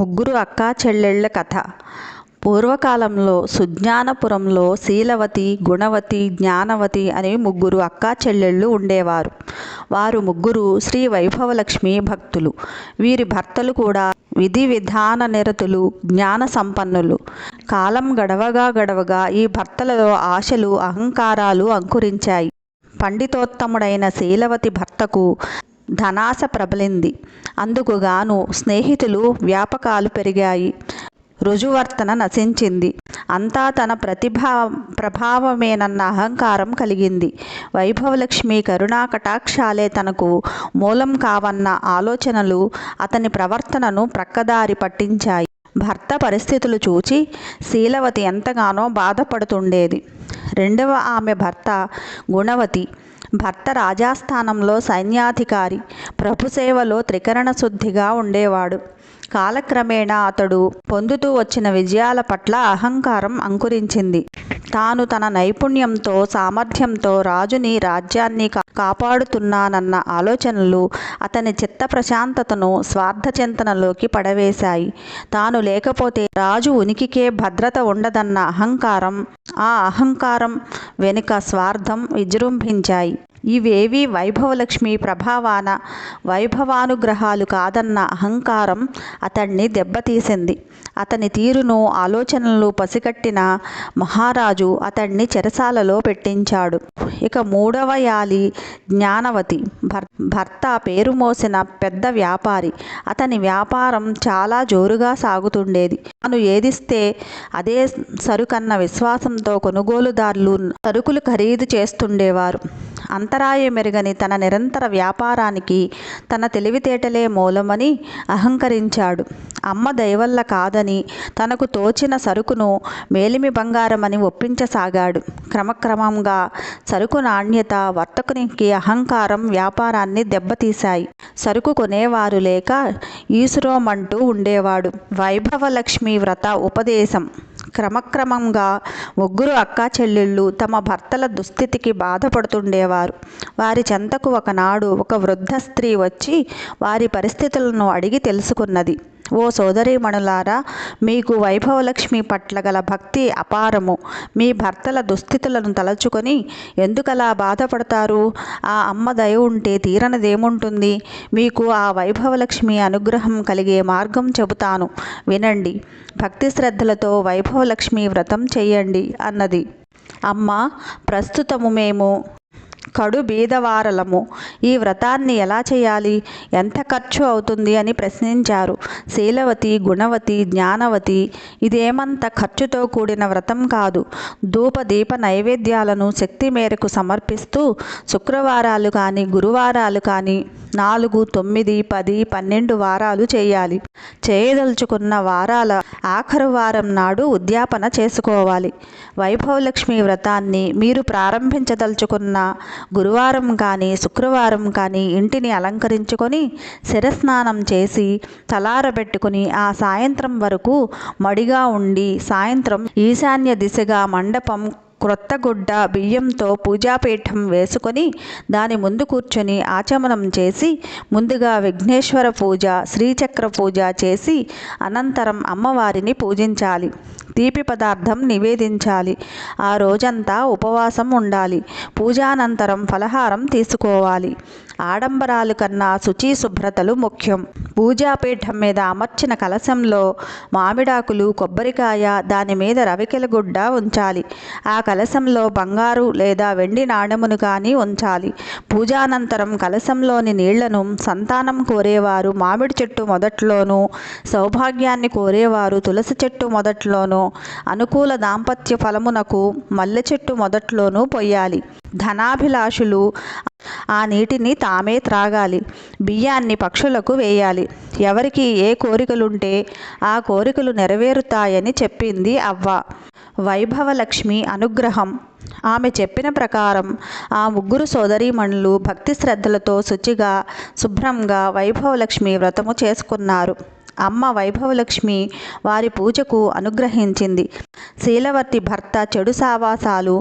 ముగ్గురు అక్కా చెల్లెళ్ళ కథ. పూర్వకాలంలో సుజ్ఞానపురంలో శీలవతి గుణవతి జ్ఞానవతి అనే ముగ్గురు అక్కా చెల్లెళ్ళు ఉండేవారు. వారు ముగ్గురు శ్రీ వైభవలక్ష్మి భక్తులు. వీరి భర్తలు కూడా విధి విధాన నిరతులు జ్ఞాన సంపన్నులు. కాలం గడవగా గడవగా ఈ భర్తలలో ఆశలు అహంకారాలు అంకురించాయి. పండితోత్తముడైన శీలవతి భర్తకు ధనాశ ప్రబలింది. అందుకు గాను స్నేహితులు వ్యాపకాలు పెరిగాయి. రుజువర్తన నశించింది. అంతా తన ప్రతిభా ప్రభావమేనన్న అహంకారం కలిగింది. వైభవలక్ష్మి కరుణా కటాక్షాలే తనకు మూలం కావన్న ఆలోచనలు అతని ప్రవర్తనను ప్రక్కదారి పట్టించాయి. భర్త పరిస్థితులు చూచి శీలవతి ఎంతగానో బాధపడుతుండేది. రెండవ ఆమె భర్త గుణవతి. భర్త రాజాస్థానంలో సైన్యాధికారి ప్రభుసేవలో త్రికరణ శుద్ధిగా ఉండేవాడు. కాలక్రమేణా అతడు పొందుతూ వచ్చిన విజయాల పట్ల అహంకారం అంకురించింది. తాను తన నైపుణ్యంతో సామర్థ్యంతో రాజుని రాజ్యాన్ని కాపాడుతున్నానన్న ఆలోచనలు అతని చిత్త ప్రశాంతతను స్వార్థచింతనలోకి పడవేశాయి. తాను లేకపోతే రాజు ఉనికికే భద్రత ఉండదన్న అహంకారం ఆ అహంకారం వెనుక స్వార్థం విజృంభించాయి. ఇవేవి వైభవలక్ష్మి ప్రభావాన వైభవానుగ్రహాలు కాదన్న అహంకారం అతన్ని దెబ్బతీసింది. అతని తీరును ఆలోచనలు పసిగట్టిన మహారాజు అతన్ని చెరసాలలో పెట్టించాడు. ఇక మూడవ యాలి జ్ఞానవతి. భర్ భర్త పేరు మోసిన పెద్ద వ్యాపారి. అతని వ్యాపారం చాలా జోరుగా సాగుతుండేది. తాను ఏదిస్తే అదే సరుకన్న విశ్వాసంతో కొనుగోలుదారులు సరుకులు ఖరీదు చేస్తుండేవారు. అంతరాయమెరుగని తన నిరంతర వ్యాపారానికి తన తెలివితేటలే మూలమని అహంకరించాడు. అమ్మ దయవల్ల కాదని తనకు తోచిన సరుకును మేలిమి బంగారమని ఒప్పించసాగాడు. క్రమక్రమంగా సరుకు నాణ్యత వర్తకునికి అహంకారం వ్యాపారాన్ని దెబ్బతీశాయి. సరుకు కొనేవారు లేక ఈసురోమంటూ ఉండేవాడు. వైభవలక్ష్మి వ్రత ఉపదేశం క్రమక్రమంగా ముగ్గురు అక్కా చెల్లెళ్ళు తమ భర్తల దుస్థితికి బాధపడుతుండేవారు. వారి చెంతకు ఒకనాడు ఒక వృద్ధ స్త్రీ వచ్చి వారి పరిస్థితులను అడిగి తెలుసుకున్నది. ఓ సోదరీమణులారా మీకు వైభవలక్ష్మి పట్ల గల భక్తి అపారము. మీ భర్తల దుస్థితులను తలచుకొని ఎందుకలా బాధపడతారు? ఆ అమ్మ దయ ఉంటే తీరనదేముంటుంది? మీకు ఆ వైభవలక్ష్మి అనుగ్రహం కలిగే మార్గం చెబుతాను. వినండి భక్తి శ్రద్ధలతో వైభవలక్ష్మి వ్రతం చెయ్యండి అన్నది. అమ్మ ప్రస్తుతము మేము కడు బీదవారలము. ఈ వ్రతాన్ని ఎలా చేయాలి? ఎంత ఖర్చు అవుతుంది అని ప్రశ్నించారు. శీలవతి గుణవతి జ్ఞానవతి ఇదేమంత ఖర్చుతో కూడిన వ్రతం కాదు. ధూప దీప నైవేద్యాలను శక్తి మేరకు సమర్పిస్తూ శుక్రవారాలు కానీ గురువారాలు కానీ నాలుగు తొమ్మిది పది పన్నెండు వారాలు చేయాలి. చేయదలుచుకున్న వారాల ఆఖరు వారం నాడు ఉద్యాపన చేసుకోవాలి. వైభవలక్ష్మి వ్రతాన్ని మీరు ప్రారంభించదలుచుకున్న గురువారం కానీ శుక్రవారం కానీ ఇంటిని అలంకరించుకొని శిరస్నానం చేసి తలారబెట్టుకుని ఆ సాయంత్రం వరకు మడిగా ఉండి సాయంత్రం ఈశాన్య దిశగా మండపం క్రొత్తగుడ్డ బియ్యంతో పూజాపీఠం వేసుకొని దాని ముందు కూర్చొని ఆచమనం చేసి ముందుగా విఘ్నేశ్వర పూజ శ్రీచక్ర పూజ చేసి అనంతరం అమ్మవారిని పూజించాలి. తీపి పదార్థం నివేదించాలి. ఆ రోజంతా ఉపవాసం ఉండాలి. పూజానంతరం ఫలహారం తీసుకోవాలి. ఆడంబరాలు కన్నా శుచి శుభ్రతలు ముఖ్యం. పూజాపీఠం మీద అమర్చిన కలశంలో మామిడాకులు కొబ్బరికాయ దాని మీద రవికెలగుడ్డ ఉంచాలి. ఆ కలశంలో బంగారు లేదా వెండి నాణెమును కానీ ఉంచాలి. పూజానంతరం కలశంలోని నీళ్ళను సంతానం కోరేవారు మామిడి చెట్టు మొదట్లోనూ సౌభాగ్యాన్ని కోరేవారు తులసి చెట్టు మొదట్లోనూ అనుకూల దాంపత్య ఫలమునకు మల్లె చెట్టు మొదట్లోనూ పొయ్యాలి. ధనాభిలాషులు ఆ నీటిని తామే త్రాగాలి. బియ్యాన్ని పక్షులకు వేయాలి. ఎవరికి ఏ కోరికలుంటే ఆ కోరికలు నెరవేరుతాయని చెప్పింది అవ్వ. వైభవలక్ష్మి అనుగ్రహం. ఆమె చెప్పిన ప్రకారం ఆ ముగ్గురు సోదరీమణులు భక్తి శ్రద్ధలతో శుచిగా శుభ్రంగా వైభవలక్ష్మి వ్రతము చేసుకున్నారు. అమ్మ వైభవలక్ష్మి వారి పూజకు అనుగ్రహించింది. శీలవర్తి భర్త చెడు సావాసాలు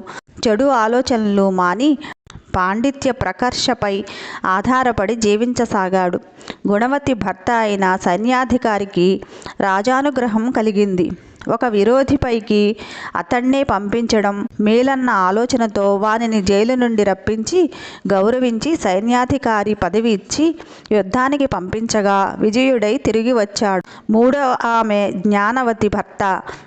చెడు ఆలోచనలు మాని పాండిత్య ప్రకర్షపై ఆధారపడి జీవించసాగాడు. గుణవతి భర్త అయిన సైన్యాధికారికి రాజానుగ్రహం కలిగింది. ఒక విరోధిపైకి అతన్నే పంపించడం మేలన్న ఆలోచనతో వానిని జైలు నుండి రప్పించి గౌరవించి సైన్యాధికారి పదవి ఇచ్చి యుద్ధానికి పంపించగా విజయుడై తిరిగి వచ్చాడు. మూడవ ఆమె జ్ఞానవతి భర్త.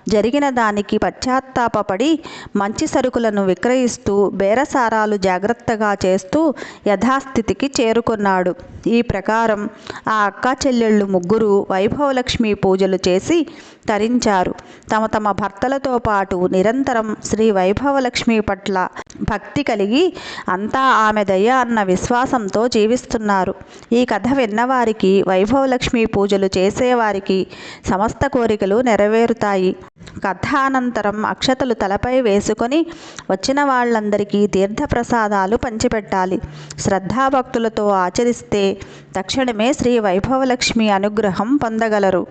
జరిగిన దానికి పశ్చాత్తాపపడి మంచి సరుకులను విక్రయిస్తూ బేరసారాలు జాగ్రత్తగా చేస్తూ యథాస్థితికి చేరుకున్నాడు. ఈ ప్రకారం ఆ అక్కా చెల్లెళ్ళు ముగ్గురు వైభవలక్ష్మి పూజలు చేసి తరించారు. తమ తమ భర్తలతో పాటు నిరంతరం శ్రీ వైభవలక్ష్మి పట్ల భక్తి కలిగి అంతా ఆమె దయ అన్న విశ్వాసంతో జీవిస్తున్నారు. ఈ కథ విన్నవారికి వైభవలక్ష్మి పూజలు చేసేవారికి సమస్త కోరికలు నెరవేరుతాయి. కథానంతరం అక్షతలు తలపై వేసుకొని వచ్చిన వాళ్ళందరికీ తీర్థప్రసాదాలు పంచిపెట్టాలి. శ్రద్ధాభక్తులతో ఆచరిస్తే తక్షణమే శ్రీ వైభవలక్ష్మి అనుగ్రహం పొందగలరు.